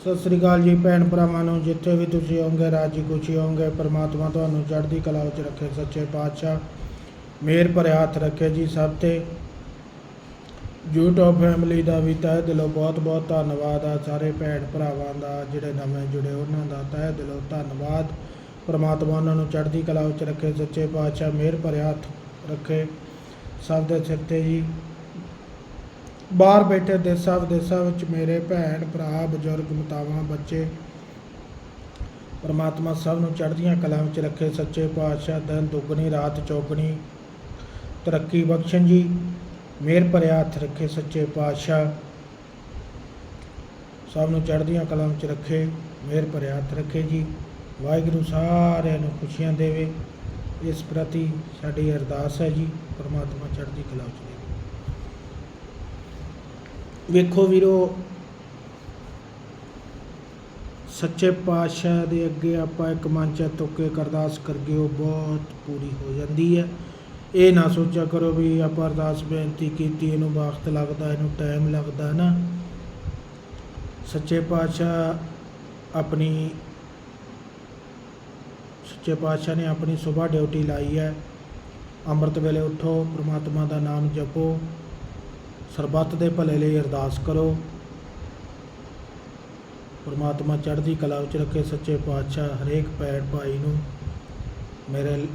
ਸਤਿ ਸ੍ਰੀ ਅਕਾਲ ਜੀ ਭੈਣ ਭਰਾਵਾਂ ਨੂੰ, ਜਿੱਥੇ ਵੀ ਤੁਸੀਂ ਹੋਵੋਗੇ, ਰਾਜੀ ਖੁਸ਼ੀ ਹੋਵੋਗੇ, ਪਰਮਾਤਮਾ ਤੁਹਾਨੂੰ ਚੜ੍ਹਦੀ ਕਲਾ ਵਿੱਚ ਰੱਖੇ, ਸੱਚੇ ਪਾਤਸ਼ਾਹ। ਮਿਹਰ ਭਰਿਆ ਹੱਥ ਰੱਖੇ ਜੀ ਸਭ ਤੇ। YouTube ਫੈਮਿਲੀ ਦਾ ਵੀ ਤਹਿ ਦਿਲੋਂ ਬਹੁਤ ਬਹੁਤ ਧੰਨਵਾਦ ਆ ਸਾਰੇ ਭੈਣ ਭਰਾਵਾਂ ਦਾ, ਜਿਹੜੇ ਨਵੇਂ ਜੁੜੇ ਉਹਨਾਂ ਦਾ ਤਹਿ ਦਿਲੋਂ ਧੰਨਵਾਦ। ਪਰਮਾਤਮਾ ਉਹਨਾਂ ਨੂੰ ਚੜ੍ਹਦੀ ਕਲਾ ਵਿੱਚ ਰੱਖੇ, ਸੱਚੇ ਪਾਤਸ਼ਾਹ ਮਿਹਰ ਭਰਿਆ ਹੱਥ ਰੱਖੇ। ਸਭ ਦੇ ਸਿਰ ਤੇ ਜੀ। ਬਾਹਰ ਬੈਠੇ ਦੇਸਾਂ ਵਿਦੇਸਾਂ ਵਿੱਚ ਮੇਰੇ ਭੈਣ, ਭਰਾ, ਬਜ਼ੁਰਗ, ਮਤਾਵਾਂ, ਬੱਚੇ, ਪਰਮਾਤਮਾ ਸਭ ਨੂੰ ਚੜ੍ਹਦੀਆਂ ਕਲਾ ਵਿੱਚ ਰੱਖੇ ਸੱਚੇ ਪਾਤਸ਼ਾਹ, ਦਿਨ ਦੁੱਗਣੀ, ਰਾਤ ਚੌਗਣੀ। ਤਰੱਕੀ ਬਖਸ਼ਣ ਜੀ, ਮਿਹਰ ਭਰਿਆ ਹੱਥ ਰੱਖੇ ਸੱਚੇ ਪਾਤਸ਼ਾਹ। ਸਭ ਨੂੰ ਚੜ੍ਹਦੀਆਂ ਕਲਾਂ ਵਿੱਚ ਰੱਖੇ, ਮਿਹਰ ਭਰਿਆ ਹੱਥ ਰੱਖੇ ਜੀ। ਵਾਹਿਗੁਰੂ ਸਾਰਿਆਂ ਨੂੰ ਖੁਸ਼ੀਆਂ ਦੇਵੇ। ਇਸ ਪ੍ਰਤੀ ਸਾਡੀ ਅਰਦਾਸ ਹੈ ਜੀ, ਪਰਮਾਤਮਾ ਚੜ੍ਹਦੀ ਕਲਾ ਵਿੱਚ ਦੇਵੇ। ਵੇਖੋ ਵੀਰੋ, ਸੱਚੇ ਪਾਤਸ਼ਾਹ ਦੇ ਅੱਗੇ ਆਪਾਂ ਇੱਕ ਮਨ ਚ ਤੁੱਕੇ ਅਰਦਾਸ ਕਰਗੇ ਉਹ ਬਹੁਤ ਪੂਰੀ ਹੋ ਜਾਂਦੀ ਹੈ। ਇਹ ਨਾ ਸੋਚਿਆ ਕਰੋ ਵੀ ਆਪਾਂ ਅਰਦਾਸ ਬੇਨਤੀ ਕੀਤੀ, ਇਹਨੂੰ ਵਕਤ ਲੱਗਦਾ, ਇਹਨੂੰ ਟਾਈਮ ਲੱਗਦਾ ਨਾ। ਸੱਚੇ ਪਾਤਸ਼ਾਹ ਆਪਣੀ, ਸੱਚੇ ਪਾਤਸ਼ਾਹ ਨੇ ਆਪਣੀ ਸਵੇਰ ਡਿਊਟੀ ਲਾਈ ਹੈ। ਅੰਮ੍ਰਿਤ ਵੇਲੇ ਉਠੋ, ਪ੍ਰਮਾਤਮਾ ਦਾ ਨਾਮ ਜਪੋ। ਸਰਬੱਤ ਦੇ ਭਲੇ ਲਈ ਅਰਦਾਸ ਕਰੋ। ਪਰਮਾਤਮਾ ਚੜ੍ਹਦੀ ਕਲਾ ਵਿੱਚ ਰੱਖੇ ਸੱਚੇ ਪਾਤਸ਼ਾਹ ਹਰੇਕ ਭੈਣ ਭਾਈ ਨੂੰ। ਮੇਰੇ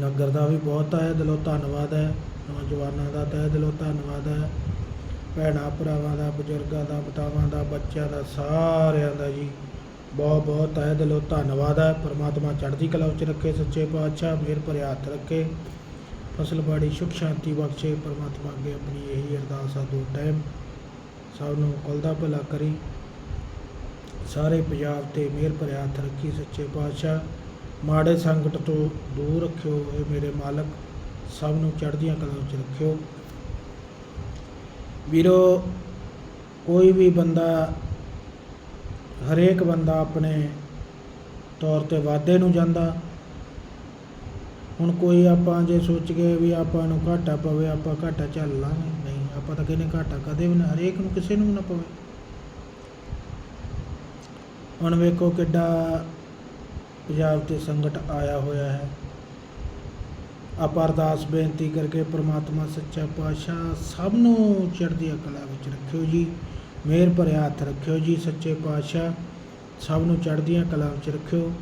ਨਗਰ ਦਾ ਵੀ ਬਹੁਤ ਹੈ ਦਿਲੋਂ ਧੰਨਵਾਦ ਹੈ। ਨੌਜਵਾਨਾਂ ਦਾ ਤਹਿ ਦਿਲੋਂ ਧੰਨਵਾਦ ਹੈ। ਭੈਣਾਂ ਭਰਾਵਾਂ ਦਾ, ਬਜ਼ੁਰਗਾਂ ਦਾ, ਮਾਤਾਵਾਂ ਦਾ, ਬੱਚਿਆਂ ਦਾ, ਸਾਰਿਆਂ ਦਾ ਜੀ ਬਹੁਤ ਬਹੁਤ ਤਹਿ ਦਿਲੋਂ ਧੰਨਵਾਦ ਹੈ। ਪਰਮਾਤਮਾ ਚੜ੍ਹਦੀ ਕਲਾ ਵਿੱਚ ਰੱਖੇ ਸੱਚੇ ਪਾਤਸ਼ਾਹ, ਮਿਹਰ ਭਰਿਆ ਹੱਥ ਰੱਖੇ। ਫਸਲ ਬਾੜੀ, ਸੁਖ ਸ਼ਾਂਤੀ ਬਖਸ਼ੇ, ਪਰਮਾਤਮਾ ਅੱਗੇ ਆਪਣੀ ਇਹੀ ਅਰਦਾਸ ਆ ਦੋ ਟਾਈਮ ਸਭ ਨੂੰ ਕੁਲ ਦਾ ਭਲਾ ਕਰੀ। ਸਾਰੇ ਪੰਜਾਬ ਤੇ ਮਿਹਰ ਭਰਿਆ ਹੱਥ ਰੱਖੀ ਸੱਚੇ ਪਾਤਸ਼ਾਹ। ਮਾੜੇ ਸੰਕਟ ਤੋਂ ਦੂਰ ਰੱਖਿਓ ਇਹ ਮੇਰੇ ਮਾਲਕ। ਸਭ ਨੂੰ ਚੜ੍ਹਦੀਆਂ ਕਲਾਂ ਵਿੱਚ ਰੱਖਿਓ। ਵੀਰੋ, ਕੋਈ ਵੀ ਬੰਦਾ, ਹਰੇਕ ਬੰਦਾ ਆਪਣੇ ਤੌਰ ਤੇ ਵਾਧੇ ਨੂੰ ਜਾਂਦਾ। ਹੁਣ ਕੋਈ ਆਪਾਂ ਜੇ ਸੋਚ ਗਏ ਵੀ ਆਪਾਂ ਨੂੰ ਘਾਟਾ ਪਵੇ, ਆਪਾਂ ਘਾਟਾ ਝੱਲ ਲਾਂਗੇ। ਨਹੀਂ, ਆਪਾਂ ਤਾਂ ਕਹਿੰਦੇ ਘਾਟਾ ਕਦੇ ਵੀ ਨਾ, ਹਰੇਕ ਨੂੰ ਕਿਸੇ ਨੂੰ ਵੀ ਨਾ ਪਵੇ। ਹੁਣ ਵੇਖੋ ਕਿੱਡਾ ਪੰਜਾਬ ਤੇ ਸੰਕਟ ਆਇਆ ਹੋਇਆ ਹੈ। ਆਪਾਂ ਅਰਦਾਸ ਬੇਨਤੀ ਕਰਕੇ ਪ੍ਰਮਾਤਮਾ, ਸੱਚਾ ਪਾਤਸ਼ਾਹ ਸਭ ਨੂੰ ਚੜ੍ਹਦੀ ਕਲਾ ਵਿੱਚ ਰੱਖਿਓ ਜੀ। ਮਿਹਰ ਭਰਿਆ ਹੱਥ ਰੱਖਿਓ ਜੀ, ਸੱਚੇ ਪਾਤਸ਼ਾਹ ਸਭ ਨੂੰ ਚੜ੍ਹਦੀਆਂ ਕਲਾ ਵਿੱਚ ਰੱਖਿਓ।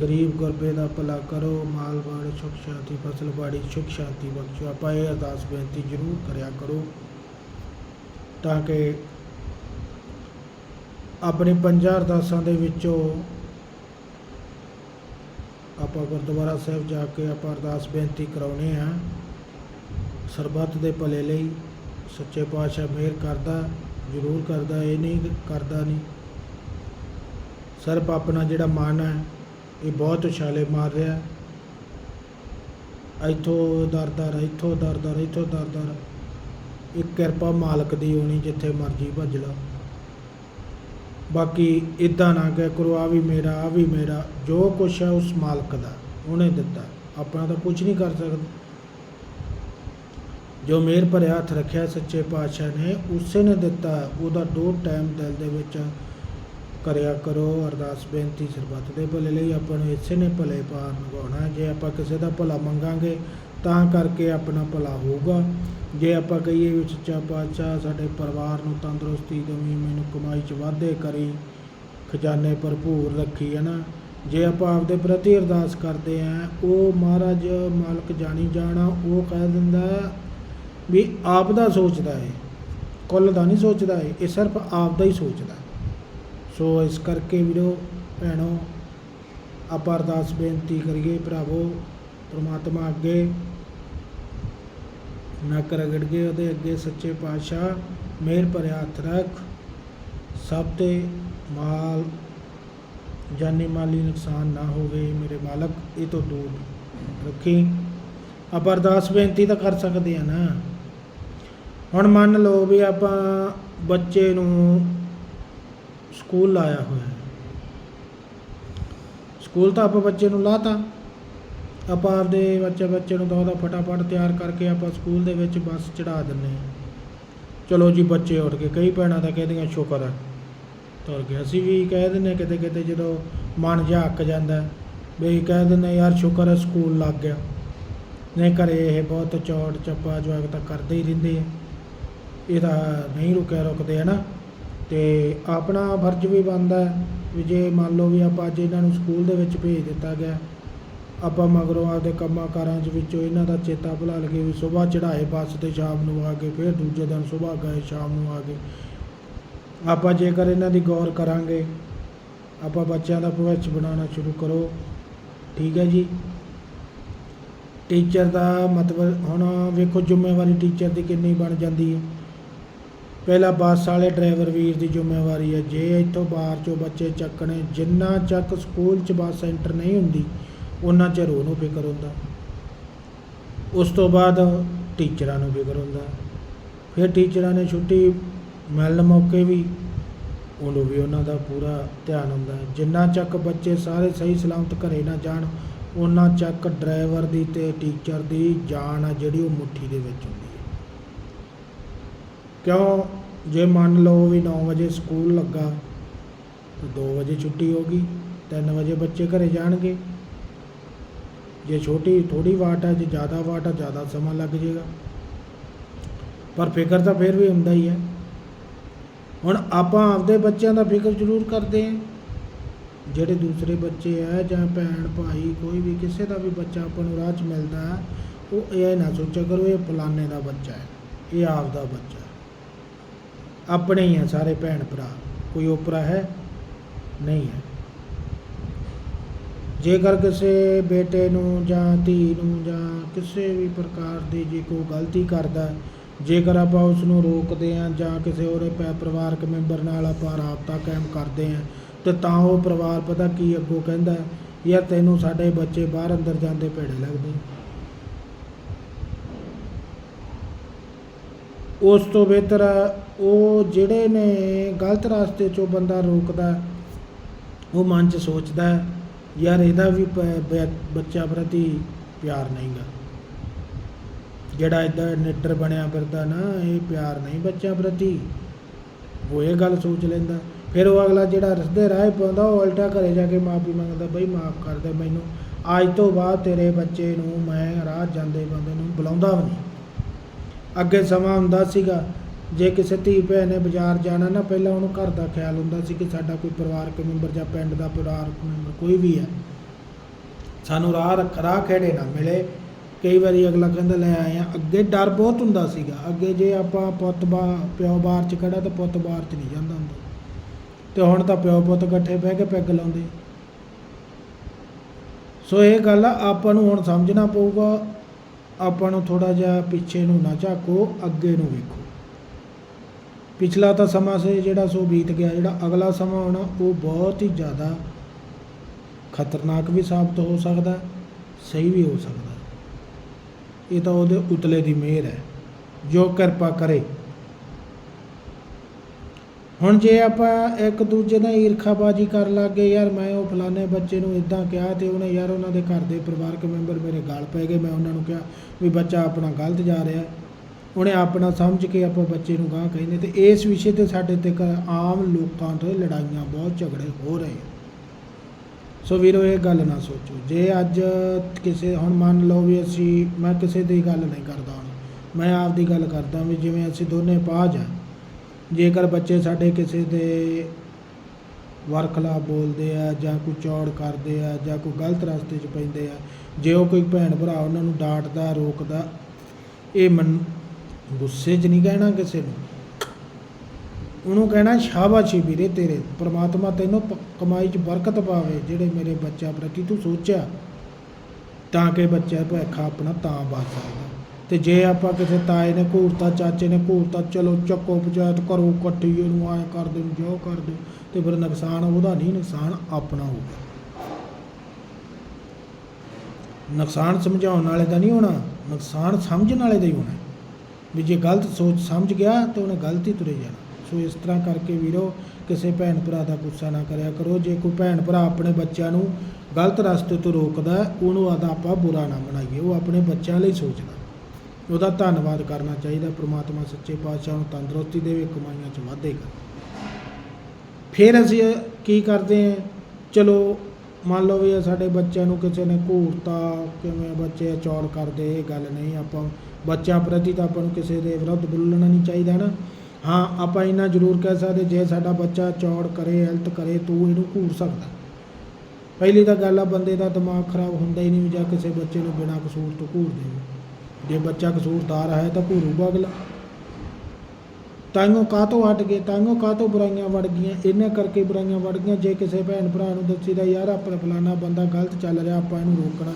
ਗਰੀਬ ਗੁਰਬੇ ਦਾ ਭਲਾ ਕਰੋ, ਮਾਲ ਬਾੜੀ ਸੁਖ ਸ਼ਾਂਤੀ, ਫਸਲ ਬਾੜੀ ਸੁਖ ਸ਼ਾਂਤੀ ਬਖਸ਼ੋ। ਆਪਾਂ ਇਹ ਅਰਦਾਸ ਬੇਨਤੀ ਜ਼ਰੂਰ ਕਰਿਆ ਕਰੋ ਤਾਂ ਕਿ ਆਪਣੀ ਪੰਜਾਂ ਅਰਦਾਸਾਂ ਦੇ ਵਿੱਚੋਂ ਆਪਾਂ ਗੁਰਦੁਆਰਾ ਸਾਹਿਬ ਜਾ ਕੇ ਆਪਾਂ ਅਰਦਾਸ ਬੇਨਤੀ ਕਰਾਉਣੇ ਆ। ਸਰਬੱਤ ਦੇ ਭਲੇ ਲਈ ਸੱਚੇ ਪਾਤਸ਼ਾਹ ਮਿਹਰ ਕਰਦਾ, ਜ਼ਰੂਰ ਕਰਦਾ, ਇਹ ਨਹੀਂ ਕਰਦਾ ਨਹੀਂ। ਸਿਰਫ ਆਪਣਾ ਜਿਹੜਾ ਮਨ ਹੈ ਇਹ ਬਹੁਤ ਉਛਾਲੇ ਮਾਰ ਰਿਹਾ ਇੱਥੋਂ ਦਰ ਦਰ ਇੱਥੋਂ ਦਰ ਦਰ ਇੱਥੋਂ ਦਰ ਦਰ ਇਹ ਕਿਰਪਾ ਮਾਲਕ ਦੀ ਹੋਣੀ ਜਿੱਥੇ ਮਰਜ਼ੀ ਭੱਜ ਲਾ। ਬਾਕੀ ਇਦਾਂ ਨਾ ਕਹਿ ਕਰੋ ਆ ਵੀ ਮੇਰਾ ਆ ਵੀ ਮੇਰਾ। ਜੋ ਕੁਛ ਹੈ ਉਸ ਮਾਲਕ ਦਾ, ਉਹਨੇ ਦਿੱਤਾ। ਆਪਣਾ ਤਾਂ ਕੁਝ ਨਹੀਂ ਕਰ ਸਕਦੇ। ਜੋ ਮੇਰ ਭਰਿਆ ਹੱਥ ਰੱਖਿਆ ਸੱਚੇ ਪਾਤਸ਼ਾਹ ਨੇ, ਉਸੇ ਨੇ ਦਿੱਤਾ। ਉਹਦਾ ਦੋ ਟਾਈਮ ਦਿਲ ਦੇ ਵਿੱਚ ਕਰਿਆ ਕਰੋ, ਅਰਦਾਸ, ਬੇਨਤੀ, ਸਰਬੱਤ ਦੇ ਭਲੇ ਲਈ ਆਪਾਂ ਨੂੰ ਇਸੇ ਨੇ ਭਲੇ ਪਾਰ ਨਿਭਾਉਣਾ ਜੇ ਆਪਾਂ ਕਿਸੇ ਦਾ ਭਲਾ ਮੰਗਾਂਗੇ, ਤਾਂ ਕਰਕੇ ਆਪਣਾ ਭਲਾ ਹੋਊਗਾ। ਜੇ ਆਪਾਂ ਕਹੀਏ ਵੀ ਸੱਚਾ ਪਾਤਸ਼ਾਹ ਸਾਡੇ ਪਰਿਵਾਰ ਨੂੰ ਤੰਦਰੁਸਤੀ ਦੇਵੀਂ, ਮੈਨੂੰ ਕਮਾਈ 'ਚ ਵਾਧੇ ਕਰੀ, ਖਜ਼ਾਨੇ ਭਰਪੂਰ ਰੱਖੀ ਹੈ ਨਾ। ਜੇ ਆਪਾਂ ਆਪਦੇ ਪ੍ਰਤੀ ਅਰਦਾਸ ਕਰਦੇ ਆਂ ਉਹ ਮਹਾਰਾਜ ਮਾਲਕ ਜਾਣੀ ਜਾਣਾ, ਉਹ ਕਹਿ ਦਿੰਦਾ ਵੀ ਆਪ ਦਾ ਸੋਚਦਾ ਹੈ ਕੁੱਲ ਦਾ ਨਹੀਂ ਸੋਚਦਾ ਹੈ ਇਹ ਸਿਰਫ ਆਪ ਦਾ ਹੀ ਸੋਚਦਾ ਹੈ। ਸੋ ਇਸ ਕਰਕੇ ਵੀਰੋ, ਭੈਣੋ, ਆਪਾਂ ਅਰਦਾਸ ਬੇਨਤੀ ਕਰੀਏ, ਭਰਾਵੋ, ਪ੍ਰਮਾਤਮਾ ਅੱਗੇ ਨੱਕ ਰਗੜ ਗਏ ਉਹਦੇ ਅੱਗੇ ਸੱਚੇ ਪਾਤਸ਼ਾਹ, ਮਿਹਰ ਭਰਿਆ ਹੱਥ ਰੱਖ। ਸਭ ਤੇ ਮਾਲ, ਜਾਨੀ ਮਾਲੀ ਨੁਕਸਾਨ ਨਾ ਹੋਵੇ ਮੇਰੇ ਮਾਲਕ, ਇਹ ਤੋਂ ਦੂਰ ਰੱਖੀ। ਆਪਾਂ ਅਰਦਾਸ ਬੇਨਤੀ ਤਾਂ ਕਰ ਸਕਦੇ ਆ ਨਾ। ਹੁਣ ਮੰਨ ਲਓ ਵੀ ਆਪਾਂ ਬੱਚੇ ਨੂੰ ਸਕੂਲ ਲਾਇਆ ਹੋਇਆ ਹੈ। ਸਕੂਲ ਤਾਂ ਆਪਾਂ ਬੱਚੇ ਨੂੰ ਲਾਤਾ। ਆਪਾਂ ਆਪਦੇ ਬੱਚੇ ਬੱਚੇ ਨੂੰ ਤਾਂ ਉਹਦਾ ਫਟਾਫਟ ਤਿਆਰ ਕਰਕੇ ਆਪਾਂ ਸਕੂਲ ਦੇ ਵਿੱਚ ਬੱਸ ਚੜਾ ਦਿੰਨੇ ਆ ਚਲੋ ਜੀ, ਬੱਚੇ ਉੱਠ ਕੇ, ਕਈ ਭੈਣਾਂ ਤਾਂ ਕਹਿੰਦੀਆਂ, ਸ਼ੁਕਰ ਹੈ ਤੁਰ ਗਿਆ। ਅਸੀਂ ਵੀ ਕਹਿ ਦਿੰਦੇ ਕਿਤੇ ਕਿਤੇ ਜਦੋਂ ਮਨ ਜਿਹਾ ਅੱਕ ਜਾਂਦਾ ਵੀ ਕਹਿ ਦਿੰਦੇ ਯਾਰ, ਸ਼ੁਕਰ ਹੈ ਸਕੂਲ ਲੱਗ ਗਿਆ। ਨਹੀਂ, ਘਰੇ ਇਹ ਬਹੁਤ ਚੌੜ ਚੱਪਾ ਜਵਾਕ ਤਾਂ ਕਰਦੇ ਹੀ ਰਹਿੰਦੇ ਆ। ਇਹਦਾ ਨਹੀਂ ਰੁਕਿਆ ਰੁਕਦੇ ਹੈ ਅਤੇ ਆਪਣਾ ਫਰਜ਼ ਵੀ ਬਣਦਾ ਵੀ ਜੇ ਮੰਨ ਲਓ ਵੀ ਆਪਾਂ ਅੱਜ ਇਹਨਾਂ ਨੂੰ ਸਕੂਲ ਦੇ ਵਿੱਚ ਭੇਜ ਦਿੱਤਾ ਗਿਆ, ਆਪਾਂ ਮਗਰੋਂ ਆਪਦੇ ਕੰਮਾਂ ਕਾਰਾਂ 'ਚ ਵਿੱਚੋਂ ਇਹਨਾਂ ਦਾ ਚੇਤਾ ਭੁਲਾ ਲਈਏ ਵੀ ਸਵੇਰ ਚੜਾਏ ਬੱਸ ਤੇ ਸ਼ਾਮ ਨੂੰ ਆ ਕੇ, ਫਿਰ ਦੂਜੇ ਦਿਨ ਸਵੇਰ ਗਏ, ਸ਼ਾਮ ਨੂੰ ਆ ਗਏ। ਆਪਾਂ ਜੇਕਰ ਇਹਨਾਂ ਦੀ ਗੌਰ ਕਰਾਂਗੇ, ਆਪਾਂ ਬੱਚਿਆਂ ਦਾ ਭਵਿੱਖ ਬਣਾਉਣਾ ਸ਼ੁਰੂ ਕਰੋ। ਠੀਕ ਹੈ ਜੀ? ਟੀਚਰ ਦਾ ਮਤਲਬ, ਹੁਣ ਵੇਖੋ, ਜ਼ਿੰਮੇਵਾਰੀ ਟੀਚਰ ਦੀ ਕਿੰਨੀ ਬਣ ਜਾਂਦੀ ਹੈ। ਪਹਿਲਾਂ ਬੱਸ ਵਾਲੇ ਡਰਾਈਵਰ ਵੀਰ ਦੀ ਜ਼ਿੰਮੇਵਾਰੀ ਹੈ। ਜੇ ਇੱਥੋਂ ਬਾਹਰ ਚੋਂ ਬੱਚੇ ਚੱਕਣੇ, ਜਿੰਨਾ ਚੱਕ ਸਕੂਲ 'ਚ ਬੱਸ ਸੈਂਟਰ ਨਹੀਂ ਹੁੰਦੀ, ਉਹਨਾਂ 'ਚ ਚਿਰ ਨੂੰ ਫਿਕਰ ਹੁੰਦਾ। ਉਸ ਤੋਂ ਬਾਅਦ ਟੀਚਰਾਂ ਨੂੰ ਫਿਕਰ ਹੁੰਦਾ। ਫਿਰ ਟੀਚਰਾਂ ਨੇ ਛੁੱਟੀ ਮਿਲਣ ਮੌਕੇ ਵੀ ਉਹਨੂੰ ਵੀ ਉਹਨਾਂ ਦਾ ਪੂਰਾ ਧਿਆਨ ਹੁੰਦਾ। ਹੈ। ਜਿੰਨਾ ਚੱਕ ਬੱਚੇ ਸਾਰੇ ਸਹੀ ਸਲਾਮਤ ਘਰੇ ਨਾ ਜਾਣ, ਉਹਨਾਂ ਚੱਕ ਡਰਾਈਵਰ ਦੀ ਤੇ ਟੀਚਰ ਦੀ ਜਾਨ ਆ ਜਿਹੜੀ ਉਹ ਮੁੱਠੀ ਦੇ ਵਿੱਚ ਹੁੰਦੀ। ਕਿਉਂ? ਜੇ ਮੰਨ ਲਓ ਵੀ 9 ਵਜੇ ਸਕੂਲ ਲੱਗਾ ਤੇ 2 ਵਜੇ ਛੁੱਟੀ ਹੋ ਗਈ 3 ਵਜੇ ਬੱਚੇ ਘਰੇ ਜਾਣਗੇ। ਜੇ ਛੋਟੀ ਥੋੜੀ ਵਾਟ ਹੈ ਜੇ ਜ਼ਿਆਦਾ ਵਾਟ ਹੈ ਜ਼ਿਆਦਾ ਸਮਾਂ ਲੱਗ ਜਾਏਗਾ ਪਰ ਫਿਕਰ ਤਾਂ ਫਿਰ ਵੀ ਹੁੰਦਾ ਹੀ ਹੈ। ਹੁਣ ਆਪਾਂ ਆਪਦੇ ਬੱਚਿਆਂ ਦਾ ਫਿਕਰ ਜ਼ਰੂਰ ਕਰਦੇ ਹਾਂ। ਜਿਹੜੇ ਦੂਸਰੇ ਬੱਚੇ ਆ ਜਾਂ ਭੈਣ ਭਾਈ ਕੋਈ ਵੀ ਕਿਸੇ ਦਾ ਵੀ ਬੱਚਾ ਆਪਾਂ ਨੂੰ ਰਾਹ 'ਚ ਮਿਲਦਾ ਹੈ, ਉਹ ਇਹ ਨਾ ਸੋਚਿਆ ਕਰੋ ਇਹ ਫਲਾਣੇ ਦਾ ਬੱਚਾ ਹੈ ਇਹ ਆਪਦਾ ਬੱਚਾ ਆਪਣੇ ਹੀ ਆ ਸਾਰੇ ਭੈਣ ਭਰਾ। ਕੋਈ ਓਪਰਾ ਹੈ? ਨਹੀਂ ਹੈ। ਜੇਕਰ ਕਿਸੇ ਬੇਟੇ ਨੂੰ ਜਾਂ ਧੀ ਨੂੰ ਜਾਂ ਕਿਸੇ ਵੀ ਪ੍ਰਕਾਰ ਦੀ ਜੇ ਕੋਈ ਗਲਤੀ ਕਰਦਾ ਜੇਕਰ ਆਪਾਂ ਉਸ ਨੂੰ ਰੋਕਦੇ ਹਾਂ ਜਾਂ ਕਿਸੇ ਹੋਰ ਪੈ- ਪਰਿਵਾਰਕ ਮੈਂਬਰ ਨਾਲ ਆਪਾਂ ਰਾਬਤਾ ਕਾਇਮ ਕਰਦੇ ਹਾਂ ਤੇ ਤਾਂ ਉਹ ਪਰਿਵਾਰ ਪਤਾ ਕੀ ਅੱਗੋਂ ਕਹਿੰਦਾ ਹੈ, ਯਾਰ ਤੈਨੂੰ ਸਾਡੇ ਬੱਚੇ ਬਾਹਰ ਅੰਦਰ ਜਾਂਦੇ ਭੇੜੇ ਲੱਗਦੇ ਉਸ ਤੋਂ ਬਿਹਤਰ ਉਹ ਜਿਹੜੇ ਨੇ ਗਲਤ ਰਸਤੇ 'ਚੋਂ ਬੰਦਾ ਰੋਕਦਾ, ਉਹ ਮਨ 'ਚ ਸੋਚਦਾ, ਯਾਰ ਇਹਦਾ ਵੀ ਪ- ਬੱਚਾ ਪ੍ਰਤੀ ਪਿਆਰ ਨਹੀਂਗਾ। ਜਿਹੜਾ ਇਦਾਂ ਨਿੱਡਰ ਬਣਿਆ ਫਿਰਦਾ ਨਾ, ਇਹ ਪਿਆਰ ਨਹੀਂ ਬੱਚਿਆਂ ਪ੍ਰਤੀ। ਉਹ ਇਹ ਗੱਲ ਸੋਚ ਲੈਂਦਾ। ਫਿਰ ਉਹ ਅਗਲਾ ਜਿਹੜਾ ਰਸਦੇ ਰਾਹ ਪਾਉਂਦਾ, ਉਹ ਉਲਟਾ ਘਰੇ ਜਾ ਕੇ ਮਾਫੀ ਮੰਗਦਾ, ਬਈ ਮਾਫ ਕਰ ਦੇ ਮੈਨੂੰ। ਅੱਜ ਤੋਂ ਬਾਅਦ ਤੇਰੇ ਬੱਚੇ ਨੂੰ ਮੈਂ ਰਾਹ ਜਾਂਦੇ ਬੰਦੇ ਨੂੰ ਬੁਲਾਉਂਦਾ ਵੀ ਨਹੀਂ। ਅੱਗੇ ਸਮਾਂ ਹੁੰਦਾ ਸੀਗਾ, ਜੇ ਕਿਸੇ ਧੀ ਭੈਣ ਨੇ ਬਾਜ਼ਾਰ ਜਾਣਾ ਨਾ, ਪਹਿਲਾਂ ਉਹਨੂੰ ਘਰ ਦਾ ਖਿਆਲ ਹੁੰਦਾ ਸੀ ਕਿ ਸਾਡਾ ਕੋਈ ਪਰਿਵਾਰਕ ਮੈਂਬਰ ਜਾਂ ਪਿੰਡ ਦਾ ਪਰਿਵਾਰਕ ਮੈਂਬਰ ਕੋਈ ਵੀ ਹੈ। ਸਾਨੂੰ ਰਾਹ ਰੱਖ, ਰਾਹ ਖੇੜੇ ਨਾ ਮਿਲੇ। ਕਈ ਵਾਰੀ ਅਗਲਾ ਕਹਿੰਦਾ, ਲੈ ਆਏ ਆ ਅੱਗੇ ਡਰ ਬਹੁਤ ਹੁੰਦਾ ਸੀਗਾ। ਅੱਗੇ ਜੇ ਆਪਾਂ ਪੁੱਤ ਬਾ, ਪਿਓ ਬਾਹਰ ਚ ਖੜਾ ਤਾਂ ਪੁੱਤ ਬਾਹਰ ਚ ਨਹੀਂ ਜਾਂਦਾ ਹੁੰਦਾ। ਤੇ ਹੁਣ ਤਾਂ ਪਿਓ ਪੁੱਤ ਇਕੱਠੇ ਬਹਿ ਕੇ ਪੈਗ ਲਾਉਂਦੇ। ਸੋ ਇਹ ਗੱਲ ਆਪਾਂ ਨੂੰ ਹੁਣ ਸਮਝਣਾ ਪਊਗਾ। ਆਪਾਂ ਨੂੰ ਥੋੜਾ ਜਿਹਾ ਪਿੱਛੇ ਨੂੰ ਨਾ ਝਾਕੋ, ਅੱਗੇ ਨੂੰ ਵੇਖੋ। ਪਿਛਲਾ ਤਾਂ ਸਮਾਂ ਸੀ ਜਿਹੜਾ ਸੋ ਬੀਤ ਗਿਆ, ਜਿਹੜਾ ਅਗਲਾ ਸਮਾਂ ਆਉਣਾ ਉਹ ਬਹੁਤ ਹੀ ਜ਼ਿਆਦਾ ਖਤਰਨਾਕ ਵੀ ਸਾਬਤ ਹੋ ਸਕਦਾ, ਸਹੀ ਵੀ ਹੋ ਸਕਦਾ। ਇਹ ਤਾਂ ਉਹਦੇ ਉਤਲੇ ਦੀ ਮਿਹਰ ਹੈ। ਜੋ ਕਿਰਪਾ ਕਰੇ। ਹੁਣ ਜੇ ਆਪਾਂ ਇੱਕ ਦੂਜੇ ਨਾਲ ਈਰਖਾਬਾਜੀ ਕਰਨ ਲੱਗ ਗਏ, ਯਾਰ ਮੈਂ ਉਹ ਫਲਾਣੇ ਬੱਚੇ ਨੂੰ ਇਦਾਂ ਕਿਹਾ ਤੇ ਉਹਨੇ ਯਾਰ ਉਹਨਾਂ ਦੇ ਘਰ ਦੇ ਪਰਿਵਾਰਕ ਮੈਂਬਰ ਮੇਰੇ ਗਾਲ ਪੈ ਗਏ, ਮੈਂ ਉਹਨਾਂ ਨੂੰ ਕਿਹਾ ਵੀ ਬੱਚਾ ਆਪਣਾ ਗਲਤ ਜਾ ਰਿਹਾ। ਉਹਨੇ ਆਪਣਾ ਸਮਝ ਕੇ ਆਪਾਂ ਬੱਚੇ ਨੂੰ ਗਾਹ ਕਹਿੰਦੇ ਤੇ ਇਸ ਵਿਸ਼ੇ ਤੇ ਸਾਡੇ ਤੇ ਕ- ਆਮ ਲੋਕਾਂ ਤੋਂ ਲੜਾਈਆਂ ਬਹੁਤ ਝਗੜੇ ਹੋ ਰਹੇ ਸੋ ਵੀਰੋ, ਇਹ ਗੱਲ ਨਾ ਸੋਚੋ। ਜੇ ਅੱਜ ਕਿਸੇ, ਹੁਣ ਮੰਨ ਲਓ ਵੀ ਅਸੀਂ, ਮੈਂ ਕਿਸੇ ਦੀ ਗੱਲ ਨਹੀਂ ਕਰਦਾ ਹੁਣ। ਮੈਂ ਆਪ ਦੀ ਗੱਲ ਕਰਦਾ ਵੀ ਜਿਵੇਂ ਅਸੀਂ ਦੋਨੇ ਪਾਜ ਆ ਜੇਕਰ ਬੱਚੇ ਸਾਡੇ ਕਿਸੇ ਦੇ ਵਰਖਲਾ ਬੋਲਦੇ ਆ ਜਾਂ ਕੋਈ ਚੌੜ ਕਰਦੇ ਆ ਜਾਂ ਕੋਈ ਗਲਤ ਰਸਤੇ 'ਚ ਪੈਂਦੇ ਆ, ਜੇ ਉਹ ਕੋਈ ਭੈਣ ਭਰਾ ਉਹਨਾਂ ਨੂੰ ਡਾਂਟਦਾ, ਰੋਕਦਾ, ਇਹ ਮਨ ਗੁੱਸੇ 'ਚ ਨਹੀਂ ਕਹਿਣਾ ਕਿਸੇ ਨੂੰ। ਉਹਨੂੰ ਕਹਿਣਾ, ਸ਼ਾਬਾਸ਼ੀ ਵੀਰੇ ਤੇਰੇ, ਪ੍ਰਮਾਤਮਾ ਤੈਨੂੰ ਕਮਾਈ 'ਚ ਬਰਕਤ ਪਾਵੇ, ਜਿਹੜੇ ਮੇਰੇ ਬੱਚਿਆਂ ਪ੍ਰਤੀ ਤੂੰ ਸੋਚਿਆ, ਤਾਂ ਕਿ ਬੱਚਾ ਭਵਿੱਖ ਆਪਣਾ ਤਾਂ ਬਚ ਸਕਦਾ। ਤੇ ਜੇ ਆਪਾਂ ਕਿਸੇ ਤਾਏ ਨੇ ਘੂਰਤਾ, ਚਾਚੇ ਨੇ ਘੂਰਤਾ, ਚਲੋ ਚੱਕੋ ਪੰਚਾਇਤ ਕਰੋ, ਇਕੱਠੀ ਇਹਨੂੰ ਆਏ ਕਰ ਦੇ ਨੂੰ ਜੋ ਕਰ ਦੇ ਤੇ ਫਿਰ ਨੁਕਸਾਨ ਉਹਦਾ ਨਹੀਂ, ਨੁਕਸਾਨ ਆਪਣਾ ਹੋਊਗਾ। ਨੁਕਸਾਨ ਸਮਝਾਉਣ ਵਾਲੇ ਦਾ ਨਹੀਂ ਹੋਣਾ, ਨੁਕਸਾਨ ਸਮਝਣ ਵਾਲੇ ਦਾ ਹੀ ਹੋਣਾ। ਵੀ ਜੇ ਗਲਤ ਸੋਚ ਸਮਝ ਗਿਆ, ਤੇ ਉਹਨੇ ਗਲਤ ਹੀ ਤੁਰੇ ਜਾਣਾ। ਸੋ ਇਸ ਤਰ੍ਹਾਂ ਕਰਕੇ ਵੀਰੋ, ਕਿਸੇ ਭੈਣ ਭਰਾ ਦਾ ਗੁੱਸਾ ਨਾ ਕਰਿਆ ਕਰੋ। ਜੇ ਕੋਈ ਭੈਣ ਭਰਾ ਆਪਣੇ ਬੱਚਿਆਂ ਨੂੰ ਗਲਤ ਰਸਤੇ ਤੋਂ ਰੋਕਦਾ ਉਹਨੂੰ ਆਦਾ ਆਪਾਂ ਬੁਰਾ ਨਾ ਬਣਾਈਏ। ਉਹ ਆਪਣੇ ਬੱਚਿਆਂ ਲਈ ਸੋਚਦਾ। ਉਹਦਾ ਧੰਨਵਾਦ ਕਰਨਾ ਚਾਹੀਦਾ ਪ੍ਰਮਾਤਮਾ ਸੱਚੇ ਪਾਤਸ਼ਾਹ ਨੂੰ, ਤੰਦਰੁਸਤੀ ਦੇਵੇ, ਕਮਾਈਆਂ 'ਚ ਵਾਧੇ ਕਰੇ। ਫਿਰ ਅਸੀਂ ਕੀ ਕਰਦੇ ਹਾਂ? ਚਲੋ, ਮੰਨ ਲਓ ਵੀ ਸਾਡੇ ਬੱਚਿਆਂ ਨੂੰ ਕਿਸੇ ਨੇ ਘੂਰਤਾ, ਕਿਵੇਂ ਬੱਚੇ ਚੌੜ ਕਰਦੇ, ਇਹ ਗੱਲ ਨਹੀਂ, ਆਪਾਂ ਬੱਚਿਆਂ ਪ੍ਰਤੀ ਤਾਂ ਆਪਾਂ ਨੂੰ ਕਿਸੇ ਦੇ ਵਿਰੁੱਧ ਬੋਲਣਾ ਨਹੀਂ ਚਾਹੀਦਾ ਨਾ। ਹਾਂ, ਆਪਾਂ ਇੰਨਾ ਜ਼ਰੂਰ ਕਹਿ ਸਕਦੇ, ਜੇ ਸਾਡਾ ਬੱਚਾ ਚੌੜ ਕਰੇ ਹੈਲਤ ਕਰੇ, ਤੂੰ ਇਹਨੂੰ ਘੂਰ ਸਕਦਾ। ਪਹਿਲੀ ਤਾਂ ਗੱਲ ਆ, ਬੰਦੇ ਦਾ ਦਿਮਾਗ ਖਰਾਬ ਹੁੰਦਾ ਹੀ ਨਹੀਂ ਜਾਂ ਕਿਸੇ ਬੱਚੇ ਨੂੰ ਬਿਨਾਂ ਕਸੂਰ ਤੋਂ ਘੂਰ ਦੇਵੇ। ਜੇ ਬੱਚਾ ਕਸੂਰਦਾਰ ਹੈ ਤਾਂ ਘੂਰੂਗਾ ਅਗਲਾ ਤਾਈਓ ਕਾਹਤੋਂ ਹਟ ਗਏ? ਤਾਈਓ ਕਾਹਤੋਂ ਬੁਰਾਈਆਂ ਵੜ ਗਈਆਂ? ਇਹਨਾਂ ਕਰਕੇ ਬੁਰਾਈਆਂ ਵੜ ਗਈਆਂ, ਜੇ ਕਿਸੇ ਭੈਣ ਭਰਾ ਨੂੰ ਦੱਸੀਦਾ ਯਾਰ, ਆਪਣਾ ਫਲਾਨਾ ਬੰਦਾ ਗਲਤ ਚੱਲ ਰਿਹਾ, ਆਪਾਂ ਇਹਨੂੰ ਰੋਕਣਾ।